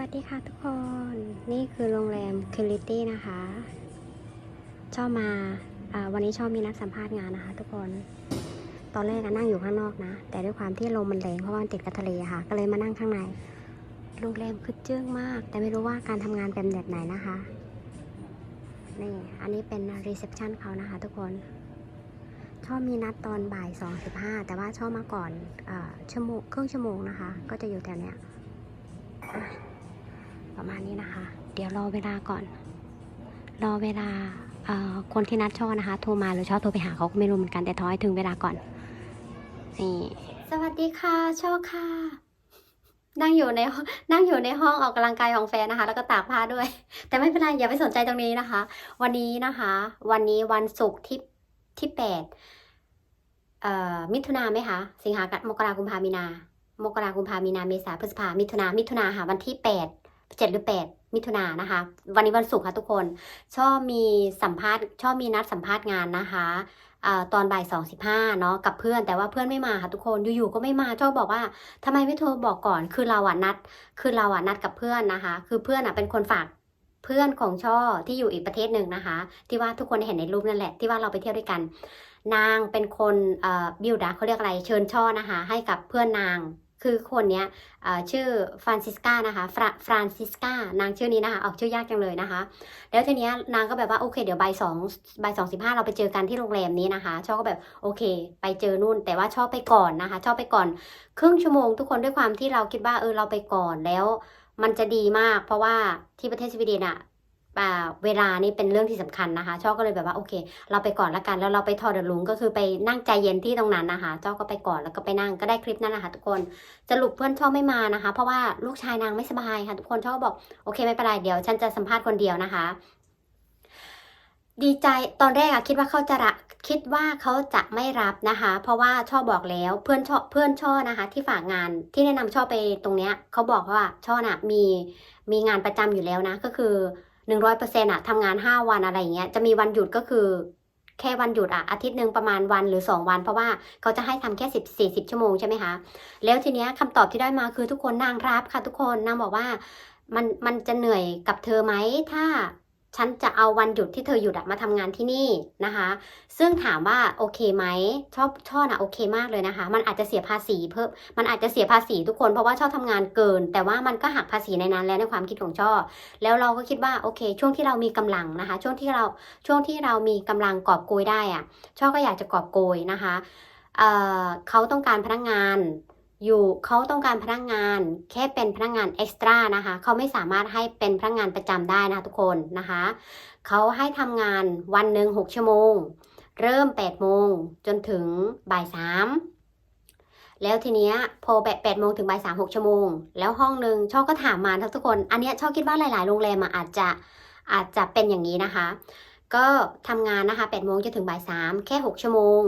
วัสดีค่ะทุกคน นี่คือโรงแรมคิลิตี้นะคะชอบมาวันนี้ชอบมีนัดสัมภาษณ์งานนะคะ ทุกคน ตอนแรกอะนั่งอยู่ข้างนอกนะ แต่ด้วยความที่ลมมันแรงเพราะว่ามันติดกับทะเลค่ะ ก็เลยมานั่งข้างใน โรงแรมคือเจื้องมาก แต่ไม่รู้ว่าการทำงานเป็นแบบไหนนะคะ นี่ อันนี้เป็นรีเซพชันเขานะคะ ทุกคน ชอบมีนัดตอนบ่ายสองสิบห้าแต่ว่าชอบมาก่อนอชั่วโมงครึ่งชั่วโมงนะคะ ก็จะอยู่แถวเนี้ย ประมาณนี้นะคะ เดี๋ยวรอเวลาก่อน รอเวลาคนที่นัดช่อนะคะ โทรมาหรือช่อโทรไปหาเขาก็ไม่รู้เหมือนกันแต่ท้อยถึงเวลาก่อนนี่สวัสดีค่ะช่อค่ะ นั่งอยู่ในนั่งอยู่ในห้องออกกำลังกายของแฟนนะคะ แล้วก็ตากผ้าด้วย แต่ไม่เป็นไรอย่าไปสนใจตรงนี้นะคะ วันนี้นะคะ วันนี้วันศุกร์ที่ที่แปดมิถุนาไหมคะ สิงหาคมมกราคมกุมภามีนามกราคมกุมภามีนาเมษาพฤษภามิถุนามิถุนาค่ะวันที่แปด เจ็ดหรือแปดมิถุนายนนะคะ วันนี้วันศุกร์ค่ะทุกคนชอบมีสัมภาษณ์ชอบมีนัดสัมภาษณ์งานนะคะตอนบ่ายสองสิบห้าเนาะกับเพื่อนแต่ว่าเพื่อนไม่มาค่ะทุกคนอยู่ๆก็ไม่มาชอบบอกว่าทำไมไม่โทรบอกก่อนคือเราอะนัด คือเราอะนัดกับเพื่อนนะคะ คือเพื่อนอะเป็นคนฝากเพื่อนของช่อที่อยู่อีกประเทศหนึ่งนะคะ ที่ว่าทุกคนเห็นในรูปนั่นแหละ ที่ว่าเราไปเที่ยวด้วยกัน นางเป็นคนบิวดาเขาเรียกอะไรเชิญช่อนะคะ ให้กับเพื่อนนาง คือคนเนี้ยชื่อฟรานซิสกานะคะฟราฟรานซิสกานางชื่อนี้นะคะออกชื่อยากจังเลยนะคะ แล้วทีเนี้ยนางก็แบบว่าโอเค เดี๋ยวใบสองใบสองสิบห้าเราไปเจอกันที่โรงแรมนี้นะคะชอบก็แบบโอเค ไปเจอนู่น แต่ว่าชอบไปก่อนนะคะ ชอบไปก่อน ครึ่งชั่วโมงทุกคนด้วยความที่เราคิดว่าเออเราไปก่อนแล้ว มันจะดีมาก เพราะว่าที่ประเทศสวีเดนอะอ่า เวลานี่เป็นเรื่องที่สำคัญนะคะชอบก็เลยแบบว่าโอเค เราไปก่อนละกันแล้วเราไปทอดลุงก็คือไปนั่งใจเย็นที่ตรงนั้นนะคะเจ้าก็ไปก่อนแล้วก็ไปนั่งก็ได้คลิปนั้นนะคะทุกคนสรุปเพื่อนชอบไม่มานะคะ เพราะว่าลูกชายนางไม่สบายค่ะทุกคนชอบบอกโอเคไม่เป็นไรเดี๋ยวฉันจะสัมภาษณ์คนเดียวนะคะ ดีใจตอนแรกอะคิดว่าเขาจะระคิดว่าเขาจะไม่รับนะคะ เพราะว่าช่อบอกแล้วเพื่อนช่อเพื่อนช่อนะคะ ที่ฝากงานที่แนะนำช่อไปตรงเนี้ยเขาบอกว่าช่อน่ะมีมีงานประจำอยู่แล้วนะก็คือ หนึ่งร้อยเปอร์เซ็นต์อะทำงานห้าวันอะไรอย่างเงี้ยจะมีวันหยุดก็คือ แค่วันหยุดอะอาทิตย์หนึ่งประมาณวันหรือสองวัน เพราะว่าเขาจะให้ทำแค่สิบสี่สิบชั่วโมงใช่ไหมคะแล้วทีเนี้ยคำตอบที่ได้มาคือทุกคนนางรับค่ะทุกคนนางบอกว่ามันมันจะเหนื่อยกับเธอไหมถ้า ฉันจะเอาวันหยุดที่เธอหยุดมาทำงานที่นี่นะคะ ซึ่งถามว่าโอเคไหมชอบชอบนะโอเคมากเลยนะคะ มันอาจจะเสียภาษีเพิ่มมันอาจจะเสียภาษีทุกคนเพราะว่าชอบทำงานเกิน แต่ว่ามันก็หักภาษีในนั้นแล้วในความคิดของชอบแล้วเราก็คิดว่าโอเค ช่วงที่เรามีกำลังนะคะ ช่วงที่เราช่วงที่เรามีกำลังกอบโกยได้อะชอบก็อยากจะกอบโกยนะคะเเขาต้องการพนักงาน อยู่เขาต้องการพนักงานแค่เป็นพนักงานเอ็กซ์ตร้านะคะเขาไม่สามารถให้เป็นพนักงานประจำได้นะคะทุกคนนะคะเขาให้ทำงานวันหนึ่งหกชั่วโมง เริ่ม8ปดโมงจนถึงบ่ายสามแล้วทีเนี้ยพอแปดโมงถึงบ่ายสามหกชั่วโมง แล้วห้องหนึ่งช่อก็ถามมาทุกคน อันเนี้ยช่อคิดว่าหลายๆ โรงแรมอาจจะอาจจะเป็นอย่างนี้นะคะก็ทำงานนะคะ8โมงจนถึงบ่ายสามแค่ 6 ชั่วโมง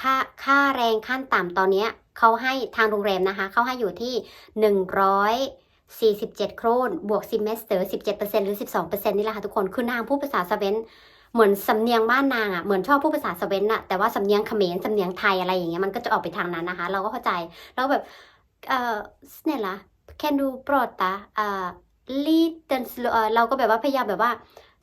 ค่าค่าแรงขั้นต่ำตอนเนี้ย เขาให้ทางโรงแรมนะคะ เขาให้อยู่ที่ 147 โครนบวกซิมเมสเตอร์17%หรือ 12%นี่แหละค่ะทุกคน คือนางพูดภาษาสเวนเหมือนสำเนียงบ้านนางอะ่ะเหมือนชอบพูดภาษาสเวนอะแต่ว่าสำเนียงเขมรสำเนียงไทยอะไรอย่างเงี้ยมันก็จะออกไปทางนั้นนะคะ เราก็เข้าใจแล้วแบบเออเนี่ยละ can do prata อ่า liten slow เอ่อเราก็แบบว่าพยายามแบบว่า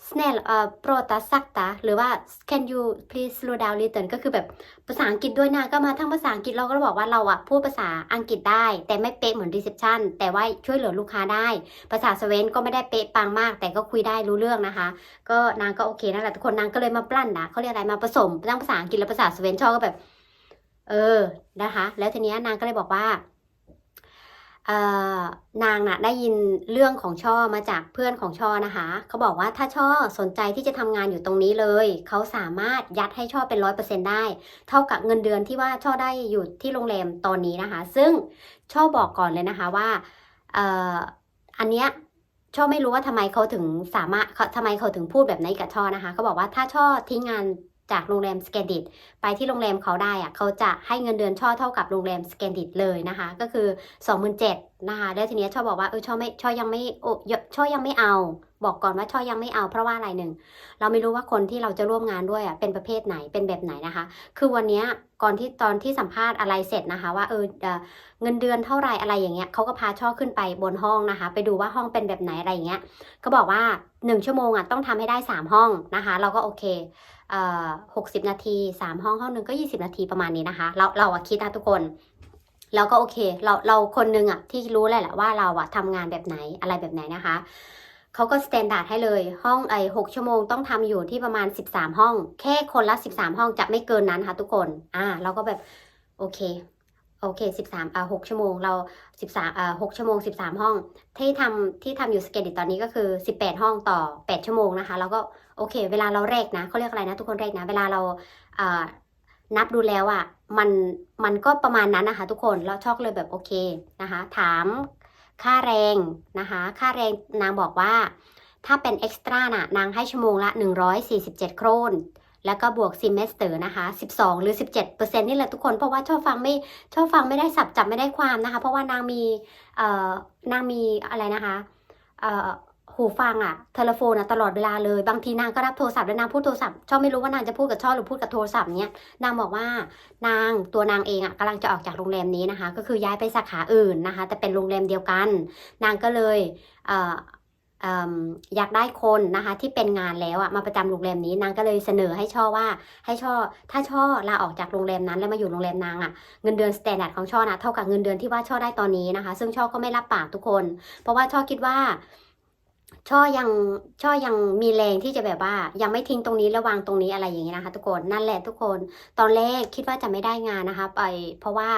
snäll เอ่อ prata sakta หรือว่า can you please slow down little ก็คือแบบภาษาอังกฤษด้วยนะ ก็มาทั้งภาษาอังกฤษเราก็บอกว่าเราอะพูดภาษาอังกฤษได้ แต่ไม่เป๊ะเหมือน reception แต่ว่าช่วยเหลือลูกค้าได้ ภาษาสเวนก็ไม่ได้เป๊ะปังมาก แต่ก็คุยได้รู้เรื่องนะคะ ก็นางก็โอเคนั่นแหละทุกคนนางก็เลยมาปลั่นนะเขาเรียกอะไรมาผสมทั้งภาษาอังกฤษและภาษาสเวนชอบก็แบบ เออนะคะ แล้วทีนี้นางก็เลยบอกว่า นางน่ะได้ยินเรื่องของช่อมาจากเพื่อนของช่อนะคะเขาบอกว่าถ้าช่อสนใจที่จะทำงานอยู่ตรงนี้เลยเขาสามารถยัดให้ช่อเป็นร้อยเปอร์เซ็นได้ เท่ากับเงินเดือนที่ว่าช่อได้อยู่ที่โรงแรมตอนนี้นะคะ ซึ่งช่อบอกก่อนเลยนะคะว่าเอ่ออันเนี้ยช่อไม่รู้ว่าทำไมเขาถึงสามารถเขาทำไมเขาถึงพูดแบบนี้กับช่อนะคะเขาบอกว่าถ้าช่อทิ้งงาน จากโรงแรมสแกนดิตไปที่โรงแรมเขาได้อะเขาจะให้เงินเดือนช่อเท่ากับโรงแรมสแกนดิตเลยนะคะ ก็คือ2 7 0 0 0นะคะแล้วทีเนี้ยช่อบอกว่าเออช่อไม่ช่อยังไม่โอ้ยช่อยังไม่เอา บอกก่อนว่าช่อยังไม่เอา เพราะว่าอะไรหนึ่งเราไม่รู้ว่าคนที่เราจะร่วมงานด้วยอะเป็นประเภทไหนเป็นแบบไหนนะคะ คือวันเนี้ยก่อนที่ตอนที่สัมภาษณ์อะไรเสร็จนะคะ ว่าเออเงินเดือนเท่าไหรอะไรอย่างเงี้ยเขาก็พาช่อขึ้นไปบนห้องนะคะ ไปดูว่าห้องเป็นแบบไหนอะไรอย่างเงี้ยก็บอกว่าหนึ่งชั่วโมงอะต้องทำให้ได้สามห้องนะคะ เราก็โอเค หกสิบนาทีสามห้องห้องหนึ่งก็ยี่สิบนาทีประมาณนี้นะคะ เราเราอะคิดนะทุกคนแล้วก็โอเค เราเราคนนึงอะที่รู้แหละแหละว่าเราอะทำงานแบบไหนอะไรแบบไหนนะคะเขาก็สแตนดาร์ดให้เลยห้องไอ้หกชั่วโมงต้องทำอยู่ที่ประมาณสิบสามห้อง แค่คนละสิบสามห้องจะไม่เกินนั้นค่ะทุกคน อ่า เราก็แบบโอเค โอเค 13อ่า6ชั่วโมง เรา 13อ่า6ชั่วโมง 13 ห้อง ที่ทำที่ทำอยู่สเกดิตตอนนี้ก็คือ 18 ห้องต่อ 8 ชั่วโมงนะคะ แล้วก็โอเค เวลาเราแรกนะเขาเรียกอะไรนะ ทุกคนแรกนะ เวลาเราอ่านับดูแล้วอะ่ะ มันมันก็ประมาณนั้นนะคะ ทุกคนแล้วชอกเลยแบบโอเคนะคะ ถามค่าแรงนะคะ ค่าแรงนางบอกว่า ถ้าเป็นเอ็กซ์ตร้าน่ะ นางให้ชั่วโมงละ 147 โครน แล้วก็บวกซิมเมสเตอร์นะคะ 12 หรือ 17เปอร์เซ็นต์นี่แหละทุกคน เพราะว่าชอบฟังไม่ชอบฟังไม่ได้สับจับไม่ได้ความนะคะ เพราะว่านางมีเอ่อนางมีอะไรนะคะเอ่อหูฟังอะโทรโฟนอะตลอดเวลาเลย บางทีนางก็รับโทรศัพท์แล้วนางพูดโทรศัพท์ ชอบไม่รู้ว่านางจะพูดกับช่อหรือพูดกับโทรศัพท์เนี้ย นางบอกว่านางตัวนางเองอะกำลังจะออกจากโรงแรมนี้นะคะ ก็คือย้ายไปสาขาอื่นนะคะ แต่เป็นโรงแรมเดียวกัน นางก็เลยเอ่อ อยากได้คนนะคะที่เป็นงานแล้วอะมาประจำโรงแรมนี้นางก็เลยเสนอให้ช่อว่า ให้ช่อถ้าช่อลาออกจากโรงแรมนั้นแล้วมาอยู่โรงแรมนางอะเงินเดือนสแตนดาร์ดของช่อนะเท่ากับเงินเดือนที่ว่าช่อได้ตอนนี้นะคะ ซึ่งช่อก็ไม่รับปากทุกคน เพราะว่าช่อคิดว่า ช่อยังช่อยังมีแรงที่จะแบบว่า ยังไม่ทิ้งตรงนี้ระวางตรงนี้อะไรอย่างเงี้ยนะคะ ทุกคนนั่นแหละทุกคนตอนแรกคิดว่าจะไม่ได้งานนะคะไปเพราะว่า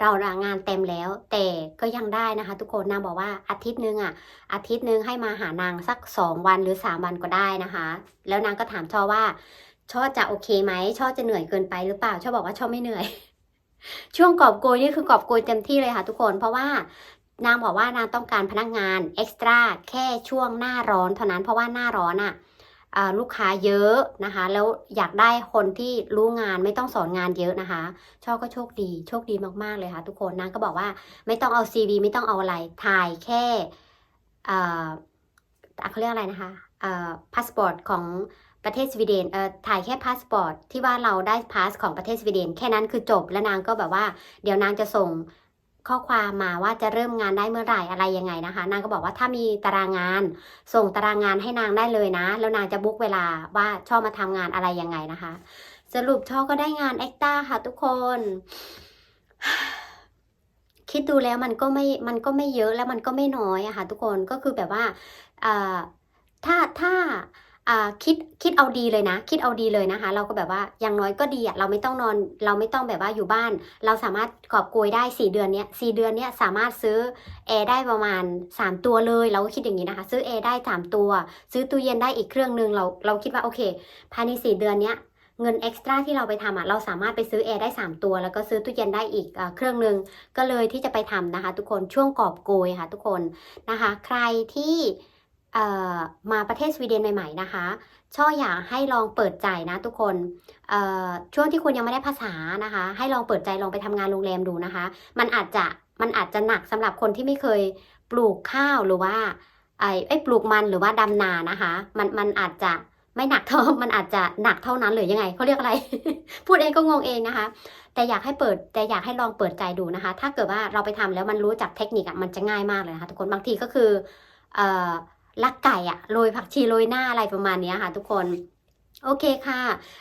เราลางานเต็มแล้ว แต่ก็ยังได้นะคะ ทุกคนนางบอกว่าอาทิตย์หนึงอะอาทิตย์หนึงให้มาหานางสักสองวันหรือสามวันก็ได้นะคะ แล้วนางก็ถามช่อว่าช่อจะโอเคไหมช่อจะเหนื่อยเกินไปหรือเปล่าช่อบอกว่าช่อไม่เหนื่อยช่วงกอบโกยนี่คือกอบโกยเต็มที่เลยค่ะทุกคน เพราะว่า นางบอกว่านางต้องการพนักงานเอ็กซ์ตร้าแค่ช่วงหน้าร้อนเท่านั้นเพราะว่าหน้าร้อนอะอ่าลูกค้าเยอะนะคะ แล้วอยากได้คนที่รู้งานไม่ต้องสอนงานเยอะนะคะชอบก็โชคดีโชคดีมากๆเลยค่ะ ทุกคนนางก็บอกว่าไม่ต้องเอา CV ไม่ต้องเอาอะไรถ่ายแค่เขาเรียกอะไรนะคะพาสปอร์ตของประเทศสวีเดนเอ่อถ่ายแค่พาสปอร์ตที่ว่าเราได้พาสของประเทศสวีเดน แค่นั้นคือจบแล้วนางก็แบบว่า เดี๋ยวนางจะส่ง ข้อความมาว่าจะเริ่มงานได้เมื่อไหร่อะไรยังไงนะคะ นางก็บอกว่าถ้ามีตารางงาน ส่งตารางงานให้นางได้เลยนะ แล้วนางจะบุ๊กเวลาว่าชอบมาทำงานอะไรยังไงนะคะ สรุปช่อก็ได้งานเอ็กต้าค่ะทุกคนคิดดูแล้วมันก็ไม่ มันก็ไม่เยอะแล้วมันก็ไม่น้อยอะค่ะทุกคนก็คือแบบว่าถ้าถ้า คิดคิดเอาดีเลยนะ คิดเอาดีเลยนะคะ เราก็แบบว่าอย่างน้อยก็ดีอะเราไม่ต้องนอน เราไม่ต้องแบบว่าอยู่บ้าน เราสามารถกอบโกยได้สี่เดือนเนี้ยสี่เดือนเนี้ยสามารถซื้อแอร์ได้ประมาณสามตัวเลย เราก็คิดอย่างนี้นะคะ ซื้อแอร์ได้สามตัว ซื้อตู้เย็นได้อีกเครื่องหนึ่งเราเราคิดว่าโอเคภายในสี่เดือนเนี้ยเงินเอ็กซ์ตร้าที่เราไปทำอะเราสามารถไปซื้อแอร์ได้ 3 ตัว แล้วก็ซื้อตู้เย็นได้อีกเอเครื่องหนึ่งก็เลยที่จะไปทำนะคะ ทุกคนช่วงกอบโกยค่ะ ทุกคนนะคะ ใครที่ มาประเทศสวีเดนใหม่ๆนะคะ ช่ออยากให้ลองเปิดใจนะทุกคนช่วงที่คุณยังไม่ได้ภาษานะคะ ให้ลองเปิดใจลองไปทำงานโรงแรมดูนะคะ มันอาจจะมันอาจจะหนักสำหรับคนที่ไม่เคยปลูกข้าวหรือว่าไอ้ไอ้ปลูกมันหรือว่าดำนานะคะ มันมันอาจจะไม่หนักเท่ามันอาจจะหนักเท่านั้นหรือยังไงเขาเรียกอะไร พูดเองก็งงเองนะคะ แต่อยากให้เปิดแต่อยากให้ลองเปิดใจดูนะคะ ถ้าเกิดว่าเราไปทำแล้วมันรู้จักเทคนิคอะมันจะง่ายมากเลยนะคะทุกคนบางทีก็คือเอ่อ ลักไก่อะโรยผักชีโรยหน้าอะไรประมาณนี้ค่ะทุกคนโอเคค่ะ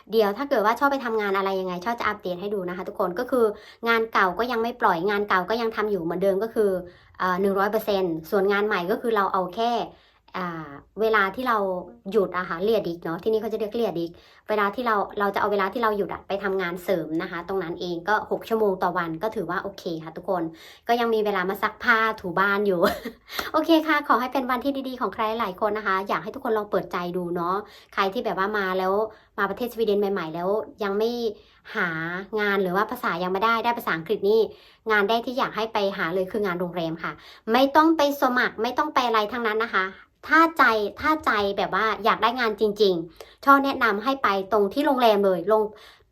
เดี๋ยวถ้าเกิดว่าชอบไปทำงานอะไรยังไงชอบจะอัปเดตให้ดูนะคะ ทุกคนก็คืองานเก่าก็ยังไม่ปล่อยงานเก่าก็ยังทำอยู่เหมือนเดิมก็คือหนึ่งร้อยเปอร์เซ็นส่วนงานใหม่ก็คือเราเอาแค่ เวลาที่เราหยุดอะค่ะเลียดิกเนาะที่นี่เขาจะเรียกเลียดิกเวลาที่เราเราจะเอาเวลาที่เราหยุดอะไปทำงานเสริมนะคะ ตรงนั้นเองก็ 6 ชั่วโมงต่อวันก็ถือว่าโอเคค่ะ ทุกคนก็ยังมีเวลามาซักผ้าถูบ้านอยู่ โอเคค่ะ ขอให้เป็นวันที่ดีๆของใครหลายคนนะคะ อยากให้ทุกคนลองเปิดใจดูเนาะใครที่แบบว่ามาแล้วมาประเทศสวีเดนใหม่ ๆ แล้วยังไม่หางานหรือว่าภาษายังไม่ได้ได้ภาษาอังกฤษนี่งานได้ที่อยากให้ไปหาเลยคืองานโรงแรมค่ะ ไม่ต้องไปสมัครไม่ต้องไปอะไรทั้งนั้นนะคะ ถ้าใจถ้าใจแบบว่าอยากได้งานจริง ๆ ช่อแนะนำให้ไปตรงที่โรงแรมเลยลง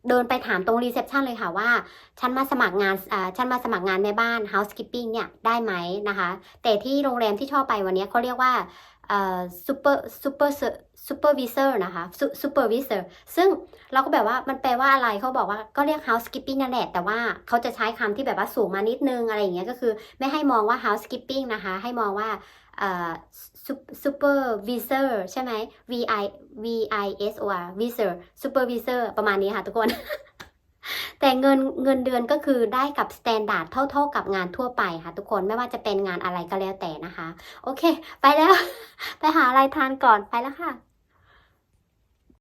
เดินไปถามตรงรีเซพชันเลยค่ะว่า ฉันมาสมัครงานอ่าฉันมาสมัครงานแม่บ้าน housekeeping เนี่ยได้ไหมนะคะ แต่ที่โรงแรมที่ชอบไปวันนี้เขาเรียกว่าเอ่อ super super supervisor นะคะ supervisor ซึ่งเราก็แบบว่ามันแปลว่าอะไรเขาบอกว่าก็เรียก housekeeping นั่นแหละ แต่ว่าเขาจะใช้คำที่แบบว่าสูงมานิดนึงอะไรอย่างเงี้ยก็คือไม่ให้มองว่า housekeeping นะคะ ให้มองว่า supervisor ใช่ไหม v i v i s o r visor supervisor ประมาณนี้ค่ะทุกคน แต่เงินเงินเดือนก็คือได้กับสแตนดาร์ดเท่าๆกับงานทั่วไปค่ะทุกคนไม่ว่าจะเป็นงานอะไรก็แล้วแต่นะคะ โอเค ไปแล้ว ไปหาอะไรทานก่อนไปแล้วค่ะ